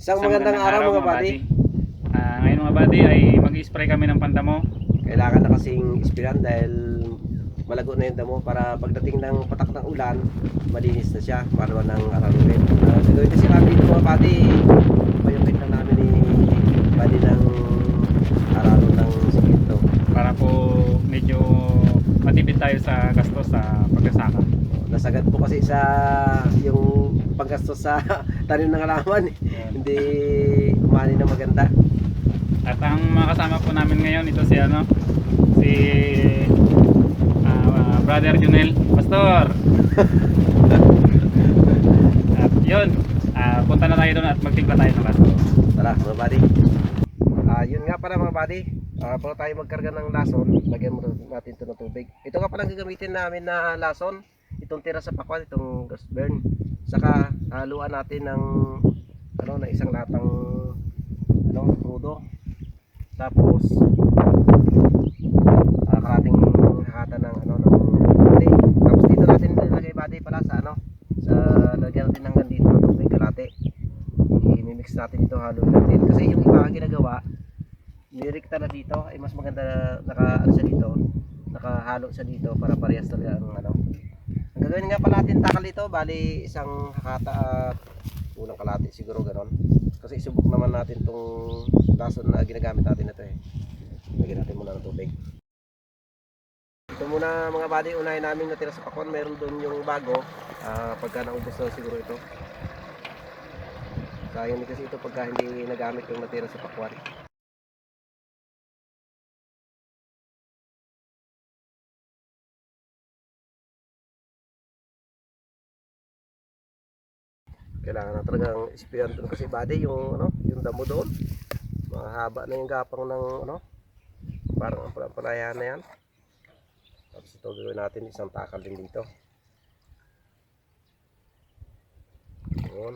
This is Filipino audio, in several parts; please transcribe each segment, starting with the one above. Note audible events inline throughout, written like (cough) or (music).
Isang magandang araw mga buddy. Ah, ngayon mga buddy ay mag-spray kami ng pandamo. Kailangan na kasing ispiran dahil malago na yung damo para pagdating ng patak ng ulan, malinis na siya, marwa ng araluin. Uh, gagawin kasi namin dito mga buddy, payungkit na namin ni buddy ng aralo ng sikito. para po medyo matipid tayo sa gastos sa pagkasaka. Nasagad po kasi sa yung paggastos sa (laughs) tanim ng halaman, hindi umani na maganda. At ang mga kasama po namin ngayon ito si ano si ah, Brother Junel Pastor. (laughs) at yun, ah, punta na tayo doon at magtimpla tayo ng laso. Tara mga buddy. Ah, yun nga pala mga buddy. Ah, bago tayo magkarga ng lason, lagyan mo natin ito ng tubig. Ito nga pala gagamitin namin na lason. Itong tira sa pakwan, itong gas burn. Saka haluan natin ng ano na isang latang ano, crudo. Tapos ah, kalating hakata ng ano ng puti. Tapos dito natin nilagay buddy pala sa ano sa lagyan natin hanggang dito ng tubig kalate i-mix natin ito haluin natin kasi yung iba ginagawa nirikta na dito ay mas maganda naka ano siya dito nakahalo siya dito para parehas talaga ang ano gagawin nga pala natin takal dito bali isang hakata at unang kalati siguro ganon. Kasi isubok naman natin tong lason na ginagamit natin ito eh. Lagyan natin muna ng tubig. Ito muna mga buddy. Unahin namin natira sa pakwan meron doon yung bago. Ah, pagka naubos na siguro ito. Sayang din kasi ito pagka hindi nagamit yung natira sa pakwan kailangan na talagang ispiran doon kasi body yung ano yung damo doon. Mahaba na yung gapang ng ano parang ang palayan na yan. Tapos ito gawin natin isang takal din dito. Yun.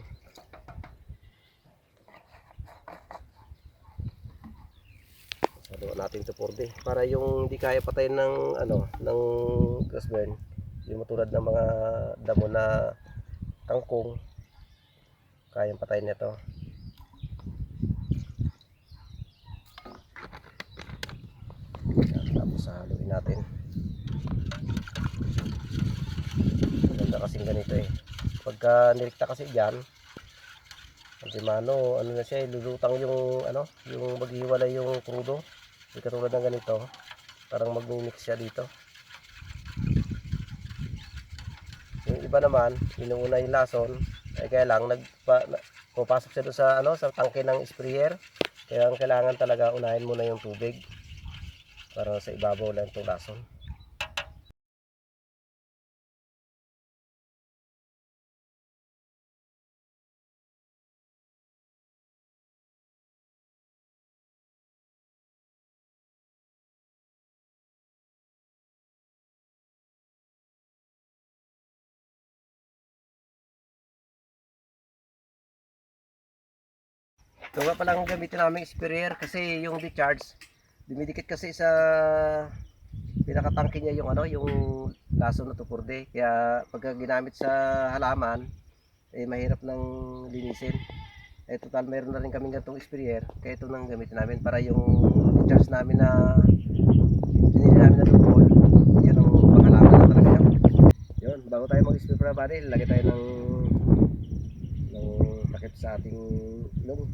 Haluan natin ito 4D para yung hindi kaya patayin ng ano ng gas burn yung matulad ng mga damo na kangkong kayang patayin nito. Tapos haluin natin. Maganda kasing ganito eh. Pagka nilikta kasi dyan kasi mano ano na siya eh, lulutang yung ano yung maghihiwalay yung krudo. Hindi katulad ng ganito parang mag-mix siya dito. Yung iba naman inuuna yung lason ay kaya lang nagpa, na, pupasok siya sa ano sa tangke ng sprayer. Kaya ang kailangan talaga unahin muna yung tubig para sa ibabaw lang itong lason Ito nga pala ang gamitin namin sprayer kasi yung decharge dumidikit kasi sa pinakatangke niya yung ano yung laso na tupurde kaya pagka ginamit sa halaman eh mahirap nang linisin. Eh total meron na rin kami ganitong sprayer. Kaya ito nang gamitin namin para yung decharge namin na binili namin na tupol yan ang panghalaman na talaga. Yun bago tayo mag-spray para bali lagay tayo ng takip sa ating ilong